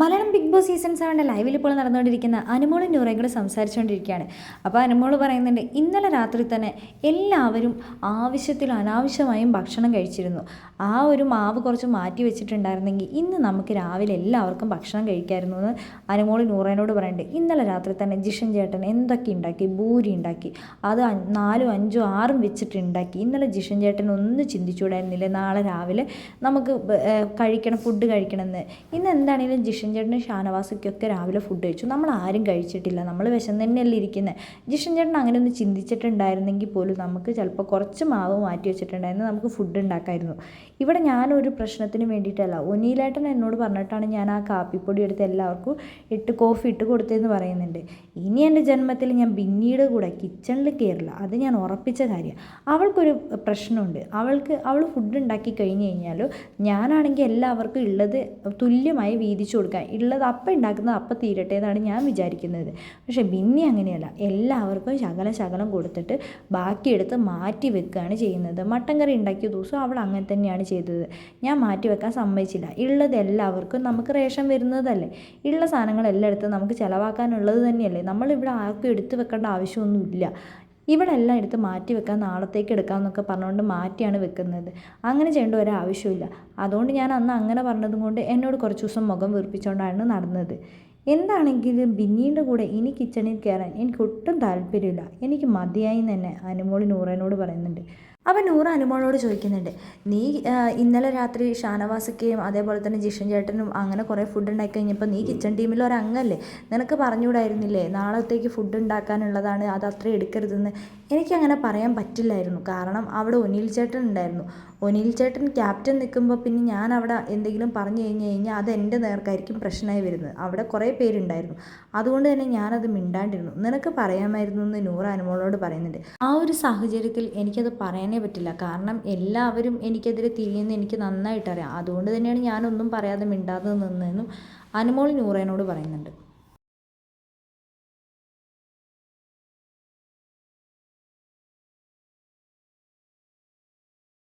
Malayalam Big Boss season സെവന്റെ ലൈവിൽ ഇപ്പോൾ നടന്നുകൊണ്ടിരിക്കുന്ന അനുമോളും നൂറയും കൂടെ സംസാരിച്ചുകൊണ്ടിരിക്കുകയാണ്. അപ്പോൾ അനുമോൾ പറയുന്നുണ്ട് ഇന്നലെ രാത്രി തന്നെ എല്ലാവരും ആവശ്യത്തിൽ അനാവശ്യമായും ഭക്ഷണം കഴിച്ചിരുന്നു. ആ ഒരു മാവ് കുറച്ച് മാറ്റി വെച്ചിട്ടുണ്ടായിരുന്നെങ്കിൽ ഇന്ന് നമുക്ക് രാവിലെ എല്ലാവർക്കും ഭക്ഷണം കഴിക്കായിരുന്നു എന്ന് അനുമോൾ നൂറേനോട് പറയുന്നുണ്ട്. ഇന്നലെ രാത്രി തന്നെ ജിഷൻ ചേട്ടൻ എന്തൊക്കെ ഉണ്ടാക്കി ഭൂരി ഉണ്ടാക്കി അത് നാലും അഞ്ചും ആറും വെച്ചിട്ട് ഉണ്ടാക്കി. ഇന്നലെ ജിഷൻ ചേട്ടൻ ഒന്നും ചിന്തിച്ചുകൂടായിരുന്നില്ലേ നാളെ രാവിലെ നമുക്ക് കഴിക്കണം ഫുഡ് കഴിക്കണമെന്ന് ഇന്ന് എന്താണെങ്കിലും ജിഷൻ ചേട്ടനും ഷാനവാസയ്ക്കൊക്കെ രാവിലെ ഫുഡ് കഴിച്ചു. നമ്മൾ ആരും കഴിച്ചിട്ടില്ല. നമ്മൾ വിശന്ന് തന്നെയല്ലേ ഇരിക്കുന്നത് ജിഷൻ ചേട്ടൻ അങ്ങനെ ഒന്ന് ചിന്തിച്ചിട്ടുണ്ടായിരുന്നെങ്കിൽ പോലും നമുക്ക് ചിലപ്പോൾ കുറച്ച് മാവ് മാറ്റി വെച്ചിട്ടുണ്ടായിരുന്നു. നമുക്ക് ഫുഡ് ഉണ്ടാക്കായിരുന്നു. ഇവിടെ ഞാനൊരു പ്രശ്നത്തിന് വേണ്ടിയിട്ടല്ല. ഒനീലേട്ടൻ എന്നോട് പറഞ്ഞിട്ടാണ് ഞാൻ ആ കാപ്പിപ്പൊടി എടുത്ത് എല്ലാവർക്കും ഇട്ട് കോഫി ഇട്ട് കൊടുത്തതെന്ന് പറയുന്നുണ്ട്. ഇനി എന്റെ ജന്മത്തിൽ ഞാൻ പിന്നീട് കൂടെ കിച്ചണിൽ കയറില്ല അത് ഞാൻ ഉറപ്പിച്ച കാര്യം. അവൾക്കൊരു പ്രശ്നമുണ്ട്. അവൾക്ക് അവൾ ഫുഡ് ഉണ്ടാക്കി കഴിഞ്ഞ് കഴിഞ്ഞാൽ ഞാനാണെങ്കിൽ എല്ലാവർക്കും ഉള്ളത് തുല്യമായി വീതിച്ചു കൊടുക്കാൻ ഉള്ളത് അപ്പം ഉണ്ടാക്കുന്നത് അപ്പം തീരട്ടെ എന്നാണ് ഞാൻ വിചാരിക്കുന്നത്. പക്ഷേ ബിന്നി അങ്ങനെയല്ല. എല്ലാവർക്കും ശകലം ശകലം കൊടുത്തിട്ട് ബാക്കിയെടുത്ത് മാറ്റി വെക്കുകയാണ് ചെയ്യുന്നത്. മട്ടൻ കറി ഉണ്ടാക്കിയ ദിവസം അവൾ അങ്ങനെ തന്നെയാണ് ചെയ്തത്. ഞാൻ മാറ്റി വെക്കാൻ സമ്മതിച്ചില്ല. ഉള്ളത് എല്ലാവർക്കും നമുക്ക് റേഷൻ വരുന്നതല്ലേ? ഉള്ള സാധനങ്ങളെല്ലാം എടുത്ത് നമുക്ക് ചിലവാക്കാനുള്ളത് തന്നെയല്ലേ? നമ്മളിവിടെ ആർക്കും എടുത്തു വെക്കേണ്ട ആവശ്യമൊന്നുമില്ല. ഇവിടെ എല്ലാം എടുത്ത് മാറ്റി വെക്കാൻ നാളത്തേക്ക് എടുക്കാം എന്നൊക്കെ പറഞ്ഞുകൊണ്ട് മാറ്റിയാണ് വെക്കുന്നത്. അങ്ങനെ ചെയ്യേണ്ട ഒരാവശ്യമില്ല അതുകൊണ്ട് ഞാൻ അന്ന് അങ്ങനെ പറഞ്ഞതും കൊണ്ട് എന്നോട് കുറച്ച് ദിവസം മുഖം വീർപ്പിച്ചുകൊണ്ടാണ് നടന്നത്. എന്താണെങ്കിലും ബിന്നിയുടെ കൂടെ ഇനി കിച്ചണിൽ കയറാൻ എനിക്ക് ഒട്ടും താല്പര്യമില്ല. എനിക്ക് മതിയായി തന്നെ അനുമോളി നൂറേനോട് പറയുന്നുണ്ട്. അപ്പം നൂറ് അനുമോളോട് ചോദിക്കുന്നുണ്ട് നീ ഇന്നലെ രാത്രി ഷാനവാസയ്ക്കയും അതേപോലെ തന്നെ ജിഷൻ ചേട്ടനും അങ്ങനെ കുറേ ഫുഡ് ഉണ്ടാക്കി കഴിഞ്ഞപ്പോൾ നീ കിച്ചൺ ടീമിൽ ഒരംഗമല്ലേ നിനക്ക് പറഞ്ഞുകൂടായിരുന്നില്ലേ? നാളത്തേക്ക് ഫുഡ് ഉണ്ടാക്കാനുള്ളതാണ് അത് അത്ര എടുക്കരുതെന്ന് എനിക്കങ്ങനെ പറയാൻ പറ്റില്ലായിരുന്നു. കാരണം അവിടെ ഒനിൽ ചേട്ടൻ ഉണ്ടായിരുന്നു. ഒനിൽ ചേട്ടൻ ക്യാപ്റ്റൻ നിൽക്കുമ്പോൾ പിന്നെ ഞാൻ അവിടെ എന്തെങ്കിലും പറഞ്ഞു കഴിഞ്ഞ് കഴിഞ്ഞാൽ അത് എന്റെ നേർക്കായിരിക്കും പ്രശ്നമായി വരുന്നത്. അവിടെ കുറേ പേരുണ്ടായിരുന്നു. അതുകൊണ്ട് തന്നെ ഞാനത് മിണ്ടാണ്ടിരുന്നു. നിനക്ക് പറയാമായിരുന്നു എന്ന് നൂറ് അനുമോളോട് പറയുന്നുണ്ട്. ആ ഒരു സാഹചര്യത്തിൽ എനിക്കത് പറയാനേ പറ്റില്ല. കാരണം എല്ലാവരും എനിക്കെതിരെ തിരിയുന്നത് എനിക്ക് നന്നായിട്ട് അറിയാം അതുകൊണ്ട് തന്നെയാണ് ഞാനൊന്നും പറയാതെ മിണ്ടാതെ നിന്നതെന്നും അനുമോൾ നൂറേനോട് പറയുന്നുണ്ട്.